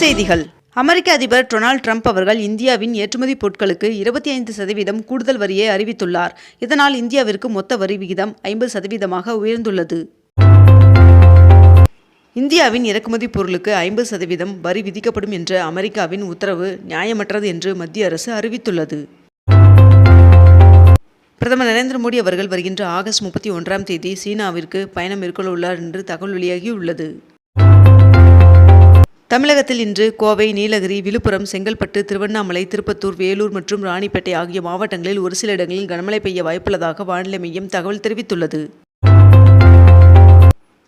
செய்திகள். அமெரிக்க அதிபர் Donald Trump அவர்கள் இந்தியாவின் ஏற்றுமதி பொருட்களுக்கு இருபத்தி ஐந்து சதவீதம் கூடுதல் வரியை அறிவித்துள்ளார். இதனால் இந்தியாவிற்கு மொத்த வரி விகிதம் ஐம்பது சதவீதமாக உயர்ந்துள்ளது. இந்தியாவின் இறக்குமதி பொருளுக்கு ஐம்பது சதவீதம் வரி விதிக்கப்படும் என்ற அமெரிக்காவின் உத்தரவு நியாயமற்றது என்று மத்திய அரசு அறிவித்துள்ளது. பிரதமர் நரேந்திர மோடி அவர்கள் வருகின்ற ஆகஸ்ட் முப்பத்தி ஒன்றாம் தேதி சீனாவிற்கு பயணம் மேற்கொள்ள உள்ளார் என்று தகவல் வெளியாகியுள்ளது. தமிழகத்தில் இன்று கோவை நீலகிரி விழுப்புரம் செங்கல்பட்டு திருவண்ணாமலை திருப்பத்தூர் வேலூர் மற்றும் ராணிப்பேட்டை ஆகிய மாவட்டங்களில் ஒரு சில இடங்களில் கனமழை பெய்ய வாய்ப்புள்ளதாக வானிலை மையம் தகவல் தெரிவித்துள்ளது.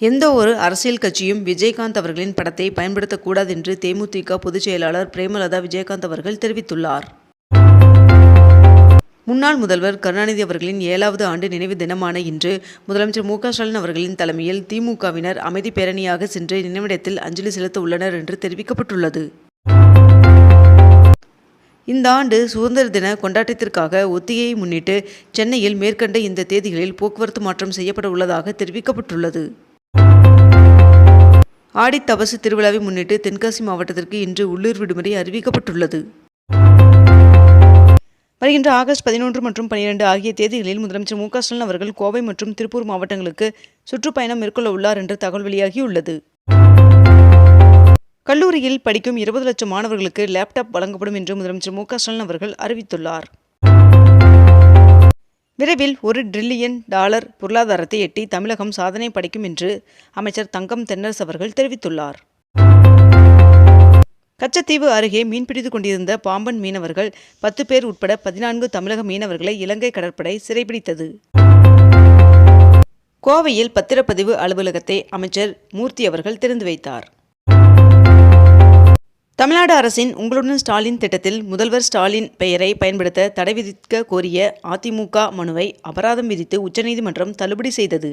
எந்த ஒரு அரசியல் கட்சியும் விஜயகாந்த் அவர்களின் படத்தை பயன்படுத்தக்கூடாது என்று தேமுதிக பொதுச் செயலாளர் பிரேமலதா விஜயகாந்த் அவர்கள் தெரிவித்துள்ளார். முன்னாள் முதல்வர் கருணாநிதி அவர்களின் ஏழாவது ஆண்டு நினைவு தினமான இன்று முதலமைச்சர் மு க ஸ்டாலின் அவர்களின் தலைமையில் திமுகவினர் அமைதி பேரணியாக சென்று நினைவிடத்தில் அஞ்சலி செலுத்த உள்ளனர் என்று தெரிவிக்கப்பட்டுள்ளது. இந்த ஆண்டு சுதந்திர தின கொண்டாட்டத்திற்காக ஒத்திகையை முன்னிட்டு சென்னையில் மேற்கண்ட இந்த தேதிகளில் போக்குவரத்து மாற்றம் செய்யப்பட உள்ளதாக தெரிவிக்கப்பட்டுள்ளது. ஆடித்தபசு திருவிழாவை முன்னிட்டு தென்காசி மாவட்டத்திற்கு இன்று உள்ளூர் விடுமுறை அறிவிக்கப்பட்டுள்ளது. வருகின்ற ஆகஸ்ட் பதினொன்று மற்றும் பனிரெண்டு ஆகிய தேதிகளில் முதலமைச்சர் மு க ஸ்டாலின் அவர்கள் கோவை மற்றும் திருப்பூர் மாவட்டங்களுக்கு சுற்றுப்பயணம் மேற்கொள்ள உள்ளார் என்று தகவல் வெளியாகியுள்ளது. கல்லூரியில் படிக்கும் இருபது லட்சம் மாணவர்களுக்கு லேப்டாப் வழங்கப்படும் என்று முதலமைச்சர் மு க ஸ்டாலின் அவர்கள் அறிவித்துள்ளார். விரைவில் ஒரு டிரில்லியன் டாலர் பொருளாதாரத்தை எட்டி தமிழகம் சாதனை படைக்கும் என்று அமைச்சர் தங்கம் தென்னரசு அவர்கள் தெரிவித்துள்ளார். கச்சத்தீவு அருகே மீன்பிடித்துக் கொண்டிருந்த பாம்பன் மீனவர்கள் பத்து பேர் உட்பட பதினான்கு தமிழக மீனவர்களை இலங்கை கடற்படை சிறைபிடித்தது. கோவையில் பத்திரப்பதிவு அலுவலகத்தை அமைச்சர் மூர்த்தி அவர்கள் திறந்து வைத்தார். தமிழ்நாடு அரசின் உங்களுடன் ஸ்டாலின் திட்டத்தில் முதல்வர் ஸ்டாலின் பெயரை பயன்படுத்த தடை விதிக்க கோரிய அதிமுக மனுவை அபராதம் விதித்து உச்சநீதிமன்றம் தள்ளுபடி செய்தது.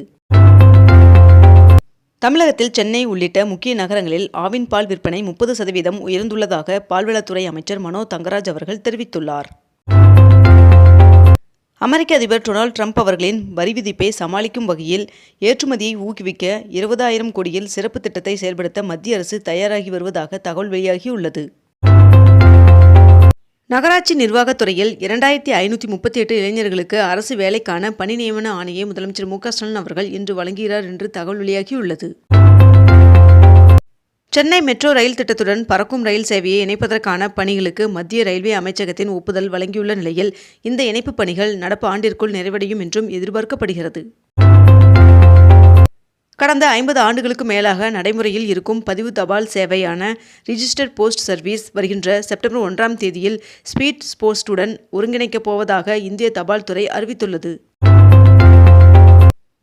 தமிழகத்தில் சென்னை உள்ளிட்ட முக்கிய நகரங்களில் ஆவின் பால் விற்பனை முப்பது சதவீதம் உயர்ந்துள்ளதாக பால்வளத்துறை அமைச்சர் மனோ தங்கராஜ் அவர்கள் தெரிவித்துள்ளார். அமெரிக்க அதிபர் டொனால்ட் ட்ரம்ப் அவர்களின் வரி விதிப்பை சமாளிக்கும் வகையில் ஏற்றுமதியை ஊக்குவிக்க இருபதாயிரம் கோடியில் சிறப்பு திட்டத்தை செயல்படுத்த மத்திய அரசு தயாராகி வருவதாக தகவல் வெளியாகியுள்ளது. நகராட்சி நிர்வாகத்துறையில் இரண்டாயிரத்தி ஐநூற்றி முப்பத்தி எட்டு இளைஞர்களுக்கு அரசு வேலைக்கான பணி நியமன ஆணையை முதலமைச்சர் மு ஸ்டாலின் அவர்கள் இன்று வழங்குகிறார் என்று தகவல் வெளியாகியுள்ளது. சென்னை மெட்ரோ ரயில் திட்டத்துடன் பறக்கும் ரயில் சேவையை இணைப்பதற்கான பணிகளுக்கு மத்திய ரயில்வே அமைச்சகத்தின் ஒப்புதல் வழங்கியுள்ள நிலையில் இந்த இணைப்பு பணிகள் நடப்பு ஆண்டிற்குள் நிறைவடையும் என்றும் எதிர்பார்க்கப்படுகிறது. கடந்த ஐம்பது ஆண்டுகளுக்கு மேலாக நடைமுறையில் இருக்கும் பதிவு தபால் சேவையான ரிஜிஸ்டர் போஸ்ட் சர்வீஸ் வருகின்ற செப்டம்பர் ஒன்றாம் தேதியில் ஸ்பீட் போஸ்டுடன் ஒருங்கிணைக்கப் போவதாக இந்திய தபால் துறை அறிவித்துள்ளது.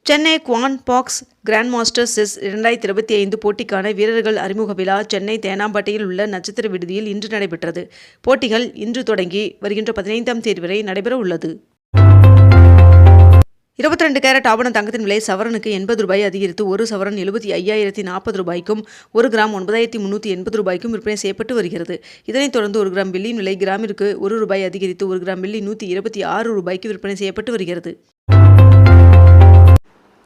Chennai Quantbox grand master chess இரண்டாயிரத்தி இருபத்தி ஐந்து போட்டிக்கான வீரர்கள் அறிமுக விழா சென்னை தேனாம்பேட்டையில் உள்ள நட்சத்திர விடுதியில் இன்று நடைபெற்றது. போட்டிகள் இன்று தொடங்கி வருகின்ற பதினைந்தாம் தேதி வரை நடைபெற உள்ளது இருபத்தி ரெண்டு கேரட் ஆபண தங்கத்தின் விலை சவரனுக்கு எண்பது ரூபாய் அதிகரித்து ஒரு சவரன் எழுபத்தி ஐயாயிரத்தி நாற்பது ரூபாய்க்கும் ஒரு கிராம் ஒன்பதாயிரத்தி முந்நூற்றி எண்பது ரூபாய்க்கும் விற்பனை செய்யப்பட்டு வருகிறது. இதனைத் தொடர்ந்து ஒரு கிராம் வெள்ளியின் விலை கிராமிற்கு ஒரு ரூபாய் அதிகரித்து ஒரு கிராம் வெள்ளி நூற்றி இருபத்தி ஆறு ரூபாய்க்கு விற்பனை செய்யப்பட்டு வருகிறது.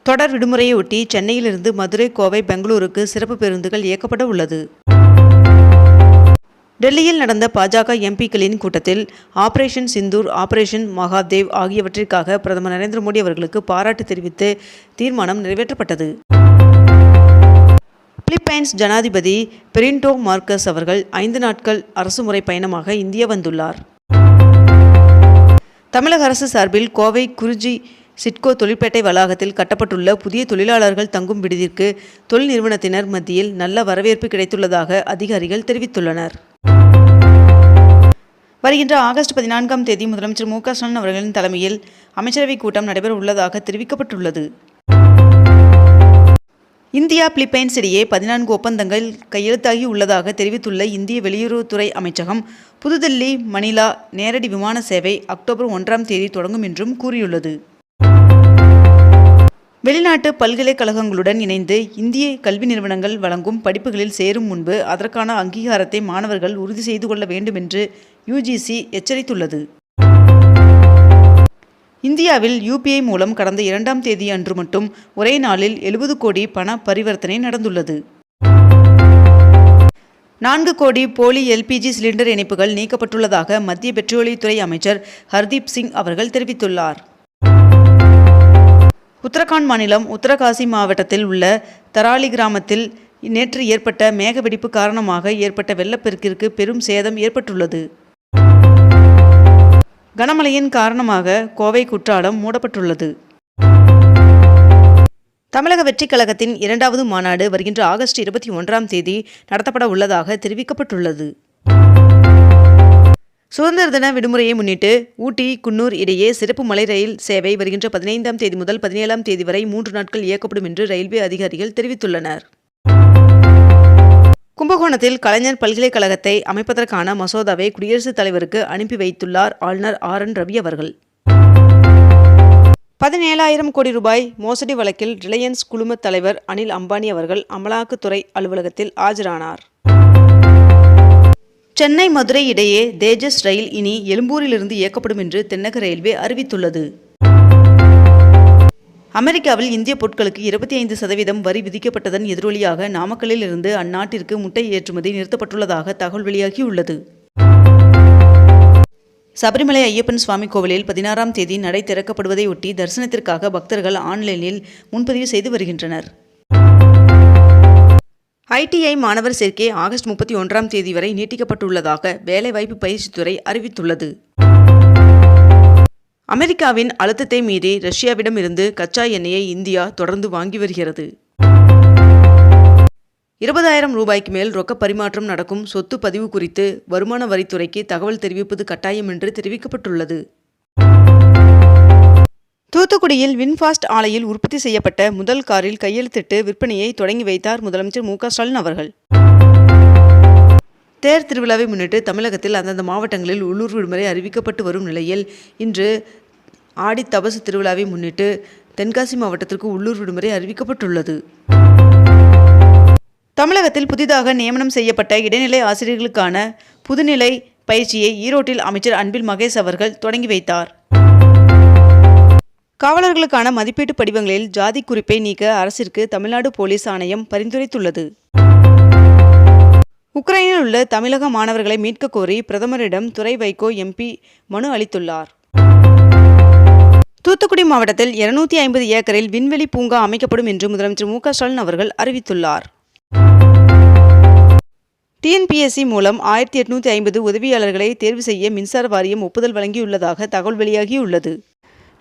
தொடர் விடுமுறையொட்டி சென்னையிலிருந்து மதுரை கோவை பெங்களூருக்கு சிறப்பு பேருந்துகள் இயக்கப்பட உள்ளது. டெல்லியில் நடந்த பாஜக எம்பிக்களின் கூட்டத்தில் ஆபரேஷன் சிந்தூர் ஆபரேஷன் மகாதேவ் ஆகியவற்றிற்காக பிரதமர் நரேந்திர மோடி அவர்களுக்கு பாராட்டு தெரிவித்து தீர்மானம் நிறைவேற்றப்பட்டது. பிலிப்பைன்ஸ் ஜனாதிபதி பெரின்டோ மார்க்கஸ் அவர்கள் ஐந்து நாட்கள் அரசுமுறை பயணமாக இந்தியா வந்துள்ளார். தமிழக அரசு சார்பில் கோவை குறிஞ்சி சிட்கோ தொழிற்பேட்டை வளாகத்தில் கட்டப்பட்டுள்ள புதிய தொழிலாளர்கள் தங்கும் விடுதிற்கு தொழில் நிறுவனத்தினர் மத்தியில் நல்ல வரவேற்பு கிடைத்துள்ளதாக அதிகாரிகள் தெரிவித்துள்ளனர். வருகின்ற ஆகஸ்ட் பதினான்காம் தேதி முதலமைச்சர் மு க ஸ்டாலின் அவர்களின் தலைமையில் அமைச்சரவைக் கூட்டம் நடைபெற உள்ளதாக தெரிவிக்கப்பட்டுள்ளது. இந்தியா பிலிப்பைன்ஸ் இடையே பதினான்கு ஒப்பந்தங்கள் கையெழுத்தாகி உள்ளதாக தெரிவித்துள்ள இந்திய வெளியுறவுத்துறை அமைச்சகம் புதுதில்லி மணிலா நேரடி விமான சேவை அக்டோபர் ஒன்றாம் தேதி தொடங்கும் என்றும் கூறியுள்ளது. வெளிநாட்டு பல்கலைக்கழகங்களுடன் இணைந்து இந்திய கல்வி நிறுவனங்கள் வழங்கும் படிப்புகளில் சேரும் முன்பு அதற்கான அங்கீகாரத்தை மாணவர்கள் உறுதி செய்து கொள்ள வேண்டும் என்று யுஜிசி எச்சரித்துள்ளது. இந்தியாவில் யூபிஐ மூலம் கடந்த இரண்டாம் தேதி அன்று மட்டும் ஒரே நாளில் எழுபது கோடி பண பரிவர்த்தனை நடந்துள்ளது. நான்கு கோடி போலி எல்பிஜி சிலிண்டர் இணைப்புகள் நீக்கப்பட்டுள்ளதாக மத்திய பெட்ரோலியத்துறை அமைச்சர் ஹர்தீப் சிங் அவர்கள் தெரிவித்துள்ளார். உத்தரகாண்ட் மாநிலம் உத்தரகாசி மாவட்டத்தில் உள்ள தராலி கிராமத்தில் நேற்று ஏற்பட்ட மேகவெடிப்பு காரணமாக ஏற்பட்ட வெள்ளப்பெருக்கிற்கு பெரும் சேதம் ஏற்பட்டுள்ளது. கனமழையின் காரணமாக கோவை குற்றாலம் மூடப்பட்டுள்ளது. தமிழக வெற்றிக் கழகத்தின் இரண்டாவது மாநாடு வருகின்ற ஆகஸ்ட் இருபத்தி ஒன்றாம் தேதி நடத்தப்பட உள்ளதாக தெரிவிக்கப்பட்டுள்ளது. சுதந்திர தின விடுமுறையை முன்னிட்டு ஊட்டி குன்னூர் இடையே சிறப்பு மலை ரயில் சேவை வருகின்ற பதினைந்தாம் தேதி முதல் பதினேழாம் தேதி வரை மூன்று நாட்கள் இயக்கப்படும் என்று ரயில்வே அதிகாரிகள் தெரிவித்துள்ளனர். கும்பகோணத்தில் கலைஞர் பல்கலைக்கழகத்தை அமைப்பதற்கான மசோதாவை குடியரசுத் தலைவருக்கு அனுப்பி வைத்துள்ளார் ஆளுநர் ஆர் என் ரவி அவர்கள். பதினேழாயிரம் கோடி ரூபாய் மோசடி வழக்கில் ரிலையன்ஸ் குழும தலைவர் அனில் அம்பானி அவர்கள் அமலாக்கத்துறை அலுவலகத்தில் ஆஜரானார். சென்னை மதுரை இடையே தேஜஸ் ரயில் இனி எழும்பூரிலிருந்து இயக்கப்படும் என்று தென்னக ரயில்வே அறிவித்துள்ளது. அமெரிக்காவில் இந்திய பொருட்களுக்கு இருபத்தி ஐந்து சதவீதம் வரி விதிக்கப்பட்டதன் எதிரொலியாக நாமக்கல்லில் இருந்து அந்நாட்டிற்கு முட்டை ஏற்றுமதி நிறுத்தப்பட்டுள்ளதாக தகவல் வெளியாகியுள்ளது. சபரிமலை ஐயப்பன் சுவாமி கோவிலில் பதினாறாம் தேதி நடை திறக்கப்படுவதையொட்டி தரிசனத்திற்காக பக்தர்கள் ஆன்லைனில் முன்பதிவு செய்து வருகின்றனர். ஐடிஐ மாணவர் சேர்க்கை ஆகஸ்ட் முப்பத்தி ஒன்றாம் தேதி வரை நீட்டிக்கப்பட்டுள்ளதாக வேலைவாய்ப்பு பயிற்சித்துறை அறிவித்துள்ளது. அமெரிக்காவின் அழுத்தத்தை மீறி ரஷ்யாவிடம் இருந்து கச்சா எண்ணெயை இந்தியா தொடர்ந்து வாங்கி வருகிறது. இருபதாயிரம் ரூபாய்க்கு மேல் ரொக்க பரிமாற்றம் நடக்கும் சொத்து பதிவு குறித்து வருமான வரித்துறைக்கு தகவல் தெரிவிப்பது கட்டாயம் என்று தெரிவிக்கப்பட்டுள்ளது. தூத்துக்குடியில் வின்ஃபாஸ்ட் ஆலையில் உற்பத்தி செய்யப்பட்ட முதல் காரில் கையெழுத்திட்டு விற்பனையை தொடங்கி வைத்தார் முதலமைச்சர் மு ஸ்டாலின் அவர்கள். தேர் திருவிழாவை முன்னிட்டு தமிழகத்தில் அந்தந்த மாவட்டங்களில் உள்ளூர் விடுமுறை அறிவிக்கப்பட்டு வரும் நிலையில் இன்று ஆடி தபசு திருவிழாவை முன்னிட்டு தென்காசி மாவட்டத்திற்கு உள்ளூர் விடுமுறை அறிவிக்கப்பட்டுள்ளது. தமிழகத்தில் புதிதாக நியமனம் செய்யப்பட்ட இடைநிலை ஆசிரியர்களுக்கான புதுநிலை பயிற்சியை ஈரோட்டில் அமைச்சர் அன்பில் மகேஷ் அவர்கள் தொடங்கி வைத்தார். காவலர்களுக்கான மதிப்பீட்டு படிவங்களில் ஜாதி குறிப்பை நீக்க அரசிற்கு தமிழ்நாடு போலீஸ் ஆணையம் பரிந்துரைத்துள்ளது. உக்ரைனில் உள்ள தமிழக மாணவர்களை மீட்க கோரி பிரதமரிடம் துறை வைகோ எம்பி மனு அளித்துள்ளார். தூத்துக்குடி மாவட்டத்தில் இருநூத்தி ஐம்பது ஏக்கரில் விண்வெளி பூங்கா அமைக்கப்படும் என்று முதலமைச்சர் மு ஸ்டாலின் அவர்கள் அறிவித்துள்ளார். டிஎன்பிஎஸ்சி மூலம் ஆயிரத்தி எட்நூத்தி ஐம்பது உதவியாளர்களை தேர்வு செய்ய மின்சார வாரியம் ஒப்புதல் வழங்கியுள்ளதாக தகவல் வெளியாகியுள்ளது.